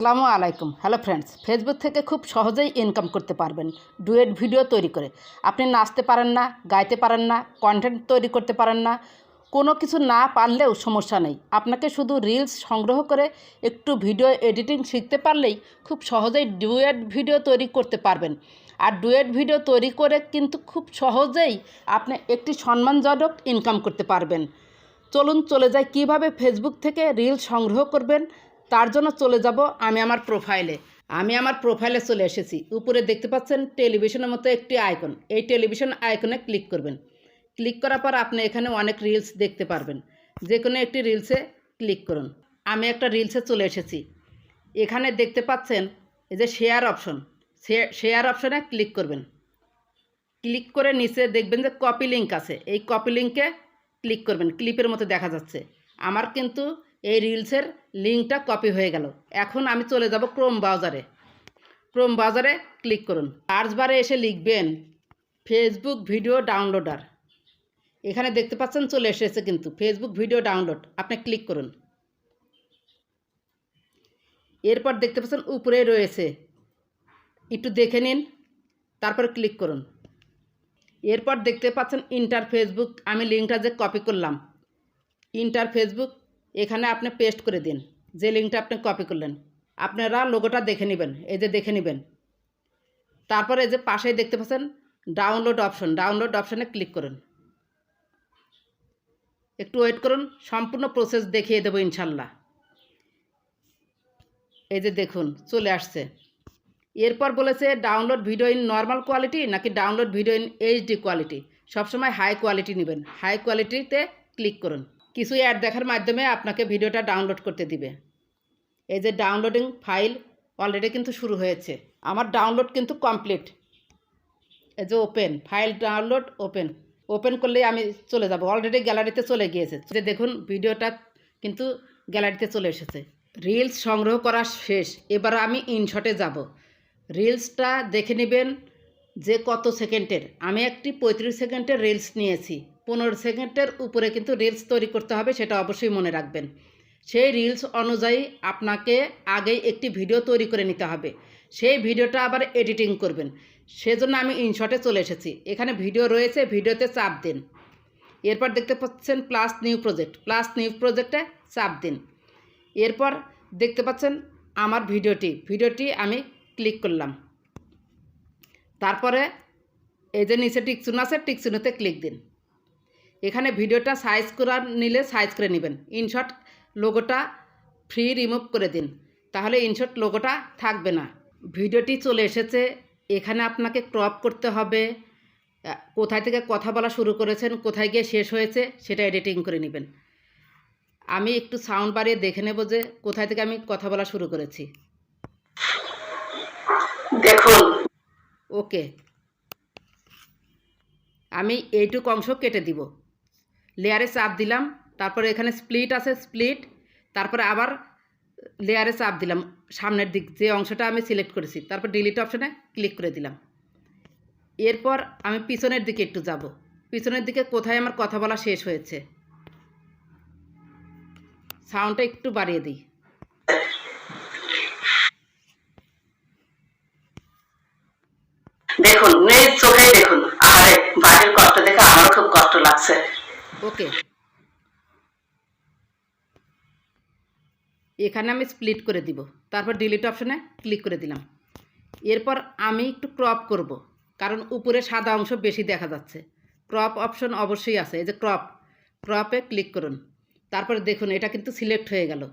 আসসালামু আলাইকুম। Hello friends Facebook থেকে খুব সহজেই ইনকাম করতে পারবেন। ডুয়েট ভিডিও তৈরি করে। আপনি নাচতে পারেন না, গাইতে পারেন না কন্টেন্ট তৈরি করতে পারেন না। কোনো কিছু না পারলেও সমস্যা নেই। আপনাকে শুধু রিলস সংগ্রহ করে একটু ভিডিও এডিটিং শিখতে পারলেই খুব সহজেই ডুয়েট ভিডিও তৈরি করতে পারবেন। আর ডুয়েট ভিডিও তৈরি করে কিন্তু খুব সহজেই আপনি একটি সম্মানজনক ইনকাম করতে পারবেন। চলুন চলে যাই কীভাবে ফেসবুক থেকে রিলস সংগ্রহ করবেন। তার জন্য চলে যাব আমি আমার প্রোফাইলে আমি আমার প্রোফাইলে চলে এসেছি। উপরে দেখতে পাচ্ছেন টেলিভিশনের মতো একটি আইকন এই টেলিভিশন আইকনে ক্লিক করবেন। ক্লিক করার পর আপনি এখানে অনেক রিলস দেখতে পারবেন। যে কোনো একটি রিলসে ক্লিক করুন। আমি একটা রিলসে চলে এসেছি। এখানে দেখতে পাচ্ছেন এই যে শেয়ার অপশন শেয়ার অপশনে ক্লিক করবেন। ক্লিক করে নিচে দেখবেন যে কপি লিঙ্ক আছে। এই কপি লিঙ্কে ক্লিক করবেন। ক্লিপের মতো দেখা যাচ্ছে। আমার কিন্তু এই রিলসের লিঙ্কটা কপি হয়ে গেল। এখন আমি চলে যাব ক্রোম ব্রাউজারে। ক্রোম ব্রাউজারে ক্লিক করুন। সার্চ বারে এসে লিখবেন, ফেসবুক ভিডিও ডাউনলোডার। এখানে দেখতে পাচ্ছেন চলে এসেছে কিন্তু, ফেসবুক ভিডিও ডাউনলোড। আপনি ক্লিক করুন। এরপর দেখতে পাচ্ছেন উপরে রয়েছে। একটু দেখে নিন, তারপর ক্লিক করুন। এরপর দেখতে পাচ্ছেন, ইন্টার ফেসবুক। আমি লিঙ্কটা যে কপি করলাম, ইন্টার ফেসবুক এখানে আপনি পেস্ট করে দিন। যে লিঙ্কটা আপনি কপি করলেন। আপনারা লোগোটা দেখে নেবেন, এই যে দেখে নেবেন। তারপরে এই যে পাশেই দেখতে পাচ্ছেন ডাউনলোড অপশন ডাউনলোড অপশনে ক্লিক করুন। একটু ওয়েট করুন, সম্পূর্ণ প্রসেস দেখিয়ে দেবো ইনশাল্লাহ। এই যে দেখুন, চলে আসছে। এরপর বলেছে download video in normal quality নাকি download video in HD quality সবসময় হাই কোয়ালিটি নেবেন। হাই কোয়ালিটিতে ক্লিক করুন। কিছু অ্যাড দেখার মাধ্যমে আপনাকে ভিডিওটা ডাউনলোড করতে দিবে। এই যে ডাউনলোডিং ফাইল অলরেডি কিন্তু শুরু হয়েছে। আমার ডাউনলোড কিন্তু কমপ্লিট এই যে open file download open open করলেই আমি চলে যাব। অলরেডি গ্যালারিতে চলে গিয়েছে। যে দেখুন, ভিডিওটা কিন্তু গ্যালারিতে চলে এসেছে। রিলস সংগ্রহ করা শেষ। এবার আমি ইনশটে যাব। রিলসটা দেখে নেবেন যে কত সেকেন্ডের। আমি একটি পঁয়ত্রিশ সেকেন্ডের রিলস নিয়েছি। পনেরো সেকেন্ডের উপরে কিন্তু রিলস তৈরি করতে হবে, সেটা অবশ্যই মনে রাখবেন। সেই রিলস অনুযায়ী আপনাকে আগেই একটি ভিডিও তৈরি করে নিতে হবে। সেই ভিডিওটা আবার এডিটিং করবেন। সেজন্য আমি ইনশটে চলে এসেছি। এখানে ভিডিও রয়েছে ভিডিওতে চাপ দিন। এরপর দেখতে পাচ্ছেন plus new project plus new প্রজেক্টে চাপ দিন। এরপর দেখতে পাচ্ছেন আমার ভিডিওটি ভিডিওটি আমি ক্লিক করলাম। তারপরে এই যে নিচে টিকচুন আছে, টিকচুনোতে ক্লিক দিন। এখানে ভিডিওটা সাইজ করার নিলে সাইজ করে নেবেন। ইনশর্ট লোগোটা ফ্রি রিমুভ করে দিন। তাহলে ইনশর্ট লোগোটা থাকবে না। ভিডিওটি চলে এসেছে। এখানে আপনাকে ক্রপ করতে হবে। কোথায় থেকে কথা বলা শুরু করেছেন কোথায় গিয়ে শেষ হয়েছে সেটা এডিটিং করে নেবেন। আমি একটু সাউন্ড বাড়িয়ে দেখে নেব যে কোথায় থেকে আমি কথা বলা শুরু করেছি। দেখুন। ওকে আমি এইটুক অংশ কেটে দিব। লেয়ারে চাপ দিলাম, তারপরে এখানে স্প্লিট আছে স্প্লিট তারপরে আবার লেয়ারে চাপ দিলাম, সামনের দিক যে অংশটা আমি সিলেক্ট করেছি, তারপর ডিলিট অপশানে ক্লিক করে দিলাম। এরপর আমি পিছনের দিকে একটু যাব, পিছনের দিকে কোথায় আমার কথা বলা শেষ হয়েছে? সাউন্ডটা একটু বাড়িয়ে দিই দেখুন নিজ চোখে দেখুন আরে বাড়ির কষ্ট দেখে আমারও খুব কষ্ট লাগছে ওকে। এখানে আমি স্প্লিট করে দিব। তারপর ডিলিট অপশনে ক্লিক করে দিলাম। এরপর আমি একটু ক্রপ করব, কারণ উপরে সাদা অংশ বেশি দেখা যাচ্ছে। ক্রপ অপশন অবশ্যই আছে, এই যে ক্রপ ক্রপে ক্লিক করুন। তারপরে দেখুন, এটা কিন্তু সিলেক্ট হয়ে গেল।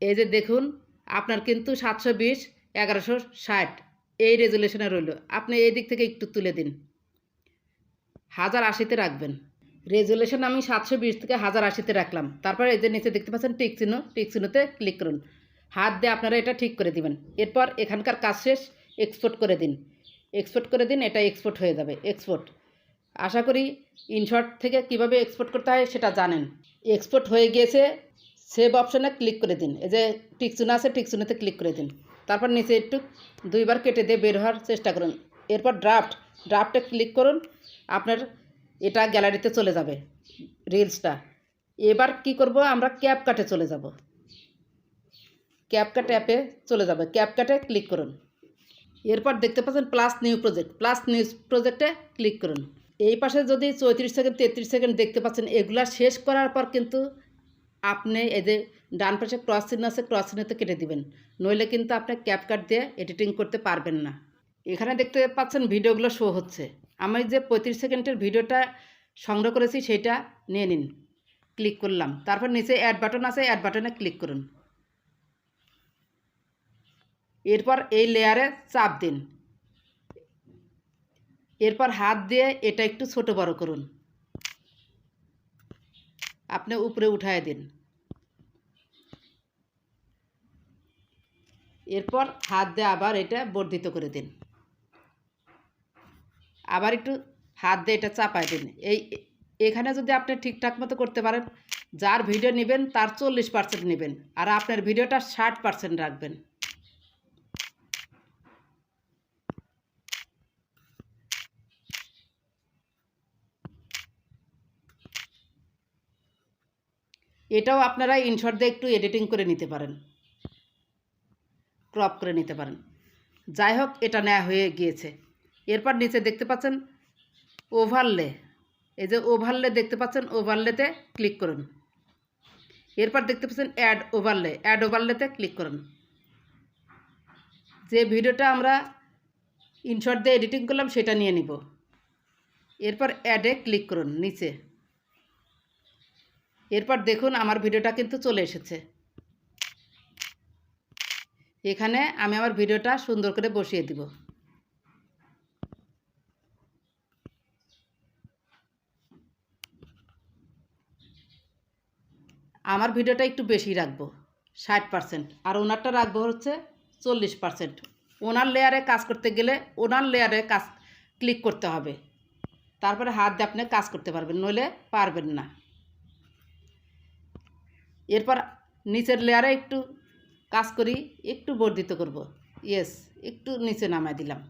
এই যে দেখুন, আপনার কিন্তু সাতশো বিশ, এগারোশো ষাট, এই রেজুলেশনে রইল। আপনি এই দিক থেকে একটু তুলে দিন। হাজার আশিতে রাখবেন। রেজুলেশন আমি সাতশো বিশ থেকে হাজার আশিতে রাখলাম। তারপর এই যে নিচে দেখতে পাচ্ছেন টিক চিহ্ন, টিক চিহ্নতে ক্লিক করুন। হাত দিয়ে আপনারা এটা ঠিক করে দিবেন। এরপর এখানকার কাজ শেষ এক্সপোর্ট করে দিন। এক্সপোর্ট করে দিন, এটা এক্সপোর্ট হয়ে যাবে এক্সপোর্ট আশা করি ইনশর্ট থেকে কীভাবে এক্সপোর্ট করতে হয় সেটা জানেন। এক্সপোর্ট হয়ে গিয়েছে সেভ অপশনে ক্লিক করে দিন। এই যে টিকচুন আছে টিকচুনেতে ক্লিক করে দিন। তারপর নিচে একটু দুইবার কেটে দিয়ে বের হওয়ার চেষ্টা করুন। এরপর ড্রাফট ড্রাফটে ক্লিক করুন, আপনার এটা গ্যালারিতে চলে যাবে রিলসটা এবার কি করব, আমরা ক্যাপ কাটে চলে যাব। ক্যাপকাট অ্যাপে চলে যাবে ক্যাপকাটে ক্লিক করুন। এরপর দেখতে পাচ্ছেন plus new project plus new প্রজেক্টে ক্লিক করুন। এই পাশে যদি চৌত্রিশ সেকেন্ড তেত্রিশ সেকেন্ড দেখতে পাচ্ছেন, এগুলা শেষ করার পর কিন্তু আপনি যে ডান পাশে ক্রস চিহ্ন আছে ক্রস চিহ্নতে কেটে দিবেন। নইলে কিন্তু আপনি ক্যাপকাট দিয়ে এডিটিং করতে পারবেন না। এখানে দেখতে পাচ্ছেন ভিডিওগুলো শো হচ্ছে। আমি যে পঁয়ত্রিশ সেকেন্ডের ভিডিওটা সংগ্রহ করেছি সেটা নিয়ে নিন। ক্লিক করলাম। তারপর নিচে অ্যাড বাটন আছে অ্যাড বাটনে ক্লিক করুন। এরপর এই লেয়ারে চাপ দিন। এরপর হাত দিয়ে এটা একটু ছোট বড় করুন। আপনি উপরে উঠায় দিন। এরপর হাত দিয়ে আবার এটা বর্ধিত করে দিন। আবার একটু হাত দিয়ে এটা চাপায় দিন। এই, এখানে যদি আপনি ঠিকঠাক মতো করতে পারেন, যার ভিডিও নেবেন তার চল্লিশ পার্সেন্ট নেবেন আর আপনার ভিডিওটা ষাট পার্সেন্ট রাখবেন। এটাও আপনারা ইনশর্ট দিয়ে একটু এডিটিং করে নিতে পারেন। ক্রপ করে নিতে পারেন। যাই হোক, এটা নেওয়া হয়ে গিয়েছে। এরপর নিচে দেখতে পাচ্ছেন ওভারলে এই যে ওভারলে দেখতে পাচ্ছেন ওভারলেতে ক্লিক করুন। এরপর দেখতে পাচ্ছেন অ্যাড ওভারলে অ্যাড ওভারলেতে ক্লিক করুন। যে ভিডিওটা আমরা ইনশর্ট দিয়ে এডিটিং করলাম, সেটা নিয়ে নিব। এরপর অ্যাডে ক্লিক করুন নিচে। এরপর দেখুন আমার ভিডিওটা কিন্তু চলে এসেছে। এখানে আমি আমার ভিডিওটা সুন্দর করে বসিয়ে দিব। আমার ভিডিওটা একটু বেশি রাখব, ষাট পার্সেন্ট আর ওনারটা রাখব হচ্ছে চল্লিশ পার্সেন্ট ওনার লেয়ারে কাজ করতে গেলে ওনার লেয়ারে কাজ ক্লিক করতে হবে। তারপরে হাত দিয়ে আপনি কাজ করতে পারবেন, নইলে পারবেন না। এরপর নিচের লেয়ারে একটু কাজ করি, একটু বর্ধিত করব। ইয়েস একটু নিচে নামায় দিলাম।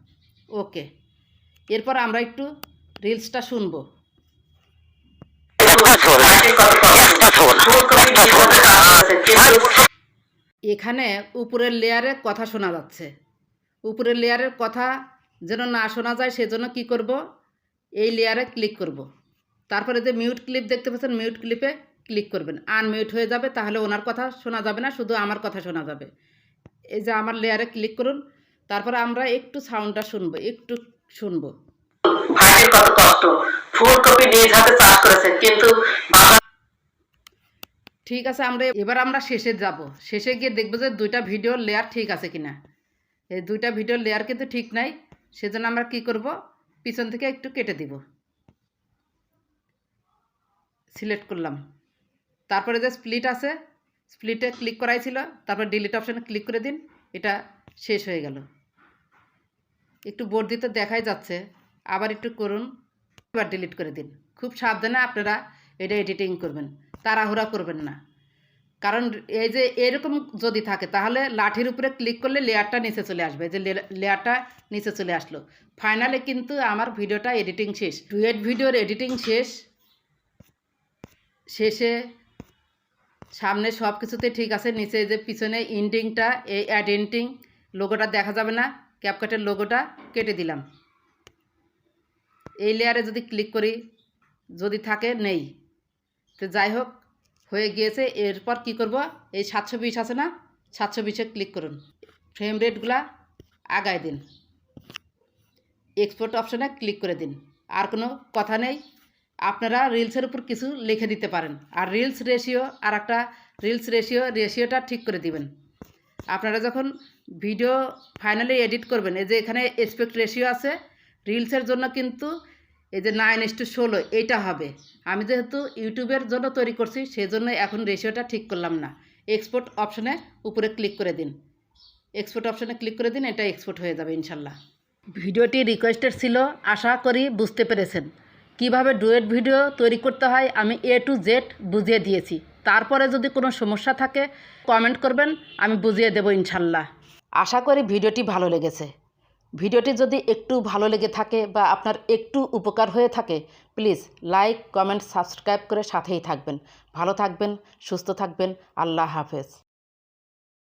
ওকে এরপর আমরা একটু রিলসটা শুনব মাটির কত এখানে উপরের লেয়ারে কথা শোনা যাচ্ছে। উপরের লেয়ারের কথা যেন না শোনা যায় সেজন্য কি করব? এই লেয়ারে ক্লিক করব। তারপরে যে মিউট ক্লিপ দেখতে পাচ্ছেন মিউট ক্লিপে ক্লিক করবেন। আনমিউট হয়ে যাবে তাহলে ওনার কথা শোনা যাবে না শুধু আমার কথা শোনা যাবে। এই যে আমার লেয়ারে ক্লিক করুন তারপরে আমরা একটু সাউন্ডটা শুনব একটু শুনব। মাটির কত কষ্ট। ফুলকপি নিজ হাতে চাষ করেছে কিন্তু বাবা ঠিক আছে, আমরা এবার আমরা শেষে যাব। শেষে গিয়ে দেখব যে দুইটা ভিডিও লেয়ার ঠিক আছে কিনা। এই দুইটা ভিডিও লেয়ার কিন্তু ঠিক নাই, সেজন্য আমরা কি করব? পিছন থেকে একটু কেটে দিব। সিলেক্ট করলাম। তারপরে যে স্প্লিট আছে স্প্লিটে ক্লিক করাই ছিল, তারপর ডিলিট অপশানে ক্লিক করে দিন, এটা শেষ হয়ে গেল। একটু বর্ধিত দেখাই যাচ্ছে, আবার একটু করুন, এবার ডিলিট করে দিন। খুব সাবধানে আপনারা এটা এডিটিং করবেন। তাড়াহুড়া করবেন না। কারণ এই যে এরকম যদি থাকে, তাহলে লাঠির উপরে ক্লিক করলে লেয়ারটা নিচে চলে আসবে। যে লেয়ারটা নিচে চলে আসলো। ফাইনালে কিন্তু আমার ভিডিওটা এডিটিং শেষ। ডুয়েট ভিডিওর এডিটিং শেষ। শেষে সামনে সব কিছুতে ঠিক আছে, নিচে যে পিছনে ইন্ডিংটা এই অ্যাড এন্ডিং লোগোটা দেখা যাবে না। ক্যাপকাটের লোগোটা কেটে দিলাম। এই লেয়ারে যদি ক্লিক করি, যদি থাকে, নেই। তো যাই হোক, হয়ে গিয়েছে। এরপর কি করব? এই সাতশো বিশ আছে না? সাতশো বিশে ক্লিক করুন। ফ্রেম রেটগুলা আগায় দিন। এক্সপোর্ট অপশানে ক্লিক করে দিন। আর কোনো কথা নেই। আপনারা রিলসের উপর কিছু লিখে দিতে পারেন। আর রিলস রেশিও আর একটা রিলস রেশিও রেশিওটা ঠিক করে দিবেন। আপনারা যখন ভিডিও ফাইনালি এডিট করবেন, এই যে এখানে এক্সপেক্ট রেশিও আছে রিলসের জন্য কিন্তু এই যে নাইন ইস টু ষোলো এইটা হবে। আমি যেহেতু ইউটিউবের জন্য তৈরি করছি সেই জন্য এখন রেশিওটা ঠিক করলাম না। এক্সপোর্ট অপশনে উপরে ক্লিক করে দিন। এক্সপোর্ট অপশনে ক্লিক করে দিন, এটা এক্সপোর্ট হয়ে যাবে ইনশাল্লাহ। ভিডিওটি রিকোয়েস্টেড ছিল, আশা করি বুঝতে পেরেছেন। কীভাবে ডুয়েট ভিডিও তৈরি করতে হয়, আমি এ টু জেড বুঝিয়ে দিয়েছি। তারপরে যদি কোনো সমস্যা থাকে কমেন্ট করবেন, আমি বুঝিয়ে দেবো ইনশাল্লাহ। আশা করি ভিডিওটি ভালো লেগেছে। ভিডিওটি যদি একটু ভালো লেগে থাকে বা আপনার একটু উপকার হয়ে থাকে প্লিজ লাইক কমেন্ট সাবস্ক্রাইব করে সাথেই থাকবেন। ভালো থাকবেন, সুস্থ থাকবেন। আল্লাহ হাফেজ।